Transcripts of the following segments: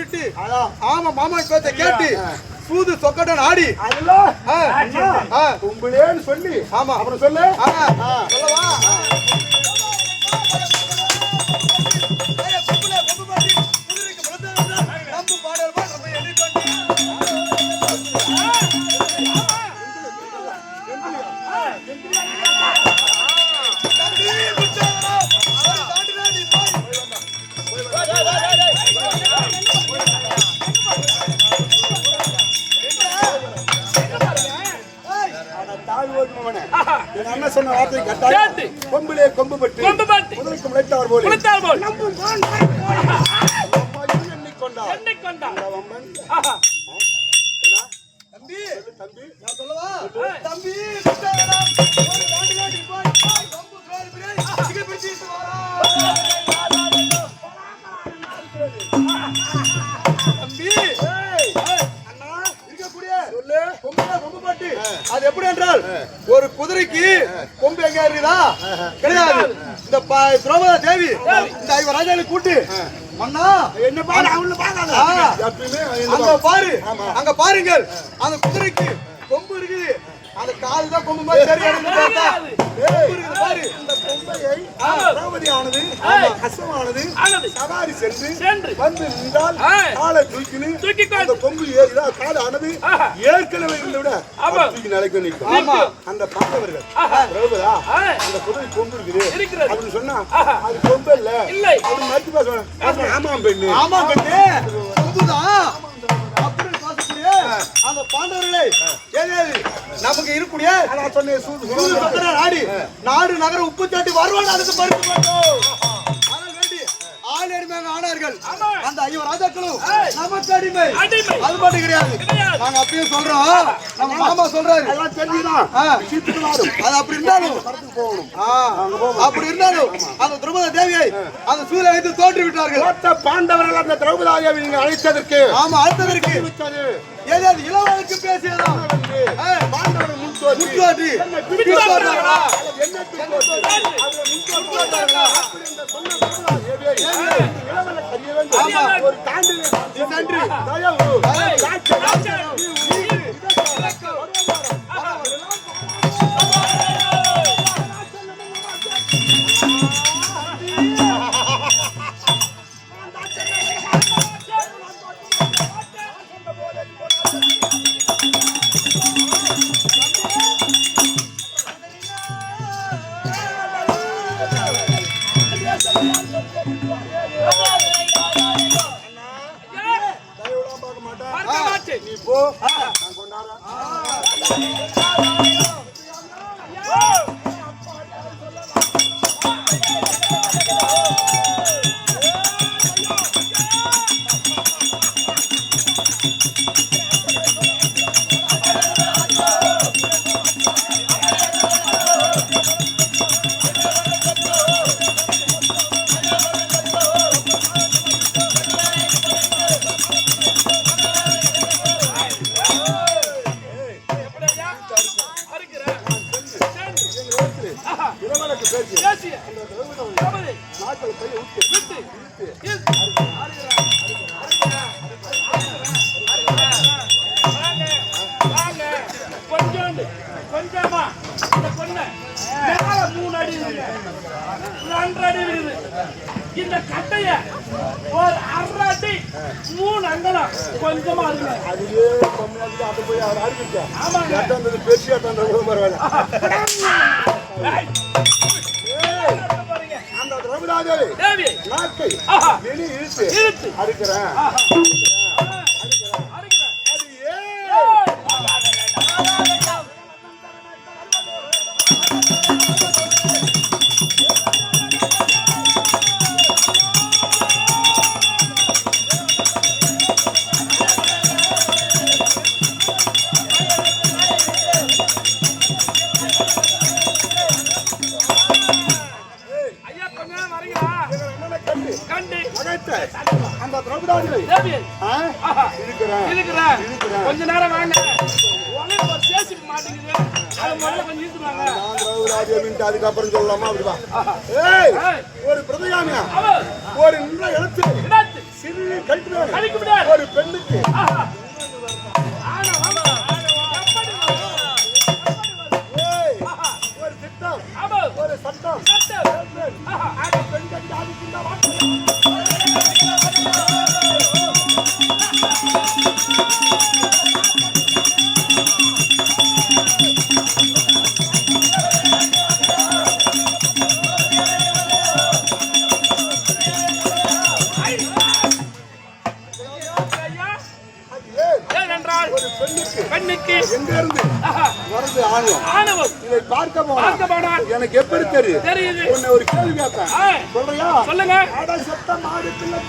அனுப்பிவிட்டு ஆமா மாமா பேச்சை கேட்டு. சூது சொக்கட்டன் ஆடி. கும்பலேன்னு சொல்லி. ஆமா. அப்புறம் சொல்லு. சொல்லவா? என் அண்ணன் சொன்ன வார்த்தை கேட்டால் கொம்பிலே கொம்பு பட்டு. பட்டு. போல. போல். எண்ணிக்கொண்டார் எண்ணிக்கொண்டார். தம்பி. தம்பி. நான் சொல்லவா? தம்பி ஒரு போய். பேரு கொம்பு பட்டு. அது எப்படி என்றால் ஒரு குதிரைக்கு கொம்பு எங்க இருக்குதா கிடையாது. இந்த திரௌபதி தேவி இந்த ஐவர் ராஜாவை கூட்டு மன்னா என்ன பாரு ஆ. எப்பயுமே அங்க பாரு அங்க பாருங்கள். அந்த குதிரைக்கு கொம்பு இருக்குது. அந்த கால் தான் கொம்பு மாதிரி இருக்குது பாரு. கொம்பையை திரௌபதி ஆனது அசமானது. சவாரி சென்று. வந்து நின்றால். காலை தூக்கினு. அந்த கொம்பு ஏறிதா காலை ஆனது ஆஹா. ஏற்கனவே இருந்த விட ஆமா. தூக்கி நிலைக்கு நிற்கும் ஆமா. அந்த பாண்டவர்கள். அந்த குதிரை கொம்பு இருக்குது. அப்படின்னு சொன்னா. அது கொம்பு இல்ல. அது மறுத்து பேசுவாங்க ஆமாம் பெண்ணு ஆமா கொம்புதான் பேசக்கூடிய அந்த பாண்டவர்களே நமக்கு இருக்கக்கூடிய நான் சொன்னேன் சூது சூது சொக்கன நாடு நாடு நகர உப்பு சாட்டி வருவான் அதுக்கு மறுத்து மாட்டோம் ஆனால் வேண்டி ஆள் அடிமையாக ஆனார்கள். அந்த ஐயோ ராஜாக்களும் நமக்கு அடிமை. அடிமை. அது மட்டும் கிடையாது. நாங்க அப்படியே சொல்றோம். நம்ம மாமா சொல்றாரு. எல்லாம் தெரிஞ்சுதான். அது அப்படி இருந்தாலும். அப்படி இருந்தாலும் அந்த திரௌபதி அந்த சூழலை வைத்து தோற்றி விட்டார்கள். தோற்ற பாண்டவர்கள் அந்த திரௌபதாயை நீங்க அழைத்ததற்கு. ஆமா அடுத்ததற்கு விட்டது. ஏதாவது இளவலுக்கு பேசியதா. ஆ, பாண்டவர்கள் முன் முன்தோன்றி. என்னை பின்தோன்றார்களா? மேல மூணு அடி. ரெண்டரை அடி இருக்குது. இந்த கட்டைய ஒரு அரை அடி மூணு அங்கலம் கொஞ்சமா இருக்கு அதுவே அதை போய் அவர் அறிவிச்சேன் ஆமாங்க. பெருசு எட்டாந்தது கூட பரவாயில்ல. அந்த தேவி. நாக்கை இழுத்து அறுக்கிறேன் இழுத்துவாங்க நான் திரௌபதாதிகள்ன்ட்டு அதுக்கப்புறம் சொல்லலாமா? அப்படிவா. ஒரு பிரதயாமியா ஒரு இடத்தில் இடாத்து. சிறு கல்வி கழிக்க முடியாது ஒரு பெண்ணுக்கு. ஒரு திட்டம். ஒரு சட்டம். பெண்கள் எங்க இருந்து வரது ஆணவம். இதை பார்க்க போனா பார்க்க போனால் எனக்கு எப்படி தெரியும் தெரியுது. உன்னை ஒரு கேள்வி கேட்பேன். ஆ, சொல்றியா? சொல்லுங்க. ஆடா செத்த மாடு பிள்ளை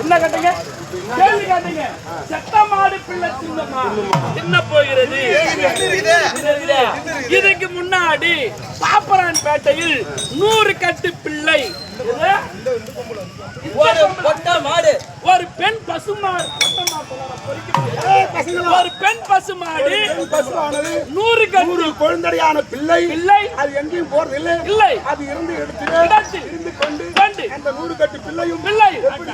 என்ன கேட்டா என்ன கேட்டீங்க? கேள்வி கேட்டீங்க. செத்த மாடு பிள்ளை சின்னமா என்ன போகிறது. இதுக்கு முன்னாடி பாப்பரான் பேட்டையில் நூறு கட்டு பிள்ளை? ஒரு பொட்டை மாடு. ஒரு பெண் பசுமாடு ஒரு பெண் பசுமாடு நூறு கட்டு. நூறு குழந்தையான பிள்ளை. பிள்ளை. அது எங்கேயும் போறதில்லை. இல்லை. அது இருந்து எடுத்து இருந்து கொண்டு அந்த நூறு கட்டு பிள்ளையும் பிள்ளை. எப்படி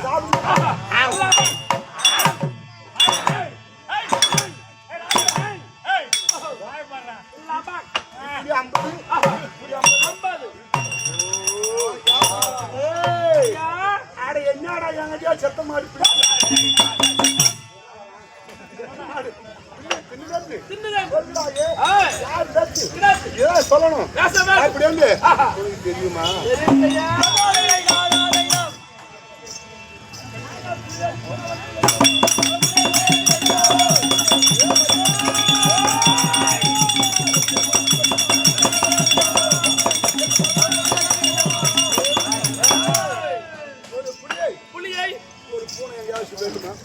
சொல்லணும். அப்படி வந்து. தெரியுமா?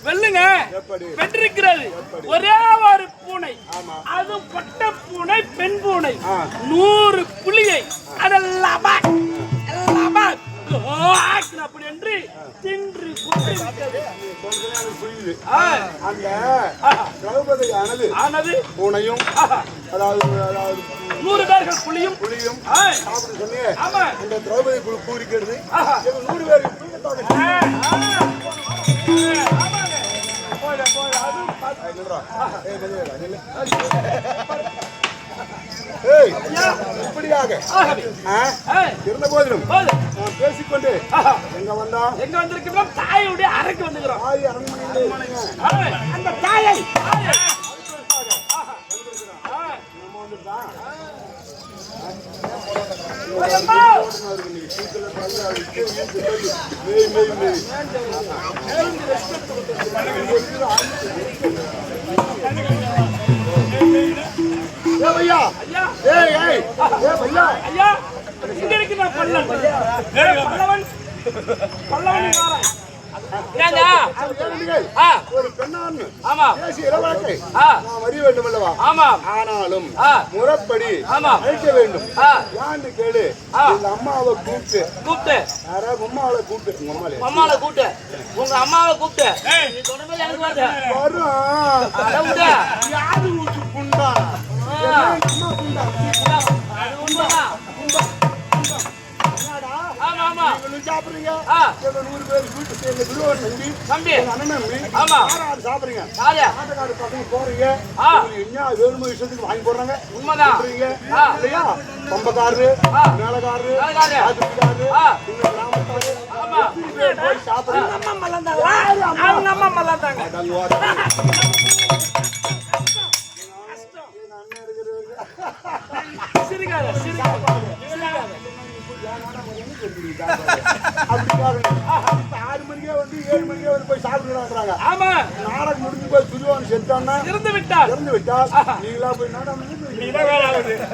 வெல்லுங்க. வென்றிருக்கிறது. ஒரு சொல்றது எனக்கு புரியுது அந்த திரௌபதி ஆனது ஆனது பூனையும் அதாவது அதாவது நூறு பேர்கள் புலியும் புலியும் சாப்பிட சொன்னியே இந்த திரௌபதி புழு பூரிக்கிறது நூறு பேருக்கு போயிட போயிட ஏய், ஏய், ஆ, இருந்த போதிலும் போது. நான் பேசிக்கொண்டு. எங்க வந்தா எங்க வந்திருக்கிறோம் தாயுடைய அறைக்கு வந்துக்கிறோம் தாய். ஆ, அந்த தாயை ஐயா ஐயா இங்க இருக்கு நான் பல்லவன் ஏய், பல்லவன். பல்லவன் ஆமா. ஆனாலும் ஆ. முறைப்படி ஆமா. அழைக்க வேண்டும். யான்னு கேளு. அம்மாவை கூப்பிட்டு. கூப்பிட்டு. யாரா? அம்மாவை கூப்பிட்டு. உங்க அம்மாலே. அம்மாவை கூப்பிட்டு. உங்க அம்மாவை கூப்பிட்டு. வரும். யாரு ஊச்சு புண்டா? சாப்பிடுறீங்க ஆ. நூறு பேர் வீட்டு எங்க விடுவார் நம்பி தம்பி அண்ணன் நம்பி ஆமா. யாராவது சாப்பிடுறீங்க ஆட்டக்காடு பசங்க போறீங்க என்ன வேணுமோ விஷயத்துக்கு வாங்கி போடுறாங்க உண்மைதான் இல்லையா பம்பக்காரரு ஆ. மேலக்காரரு மேலக்காரரு. ஆத்துக்காரரு ஆமா போய் அவங்க அம்மா மல்லாந்தாங்க அப்படி ஆறு மணிக்கே வந்து ஏழு மணிக்கே வந்து போய் சாப்பிடுறாங்க ஆமா. நாடகம் முடிஞ்சு போய் சுடுவான் செத்தான்னா இருந்து இறந்து விட்டா நீங்களா போய் நாடகம்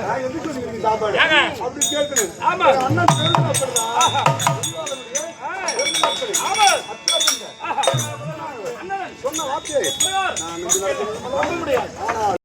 நான் எதுக்கு உங்களுக்கு சாப்பாடு அப்படி கேட்கணும் ஆமா. அண்ணன் ஆமா. சொன்ன வார்த்தையை நான் நம்ப முடியாது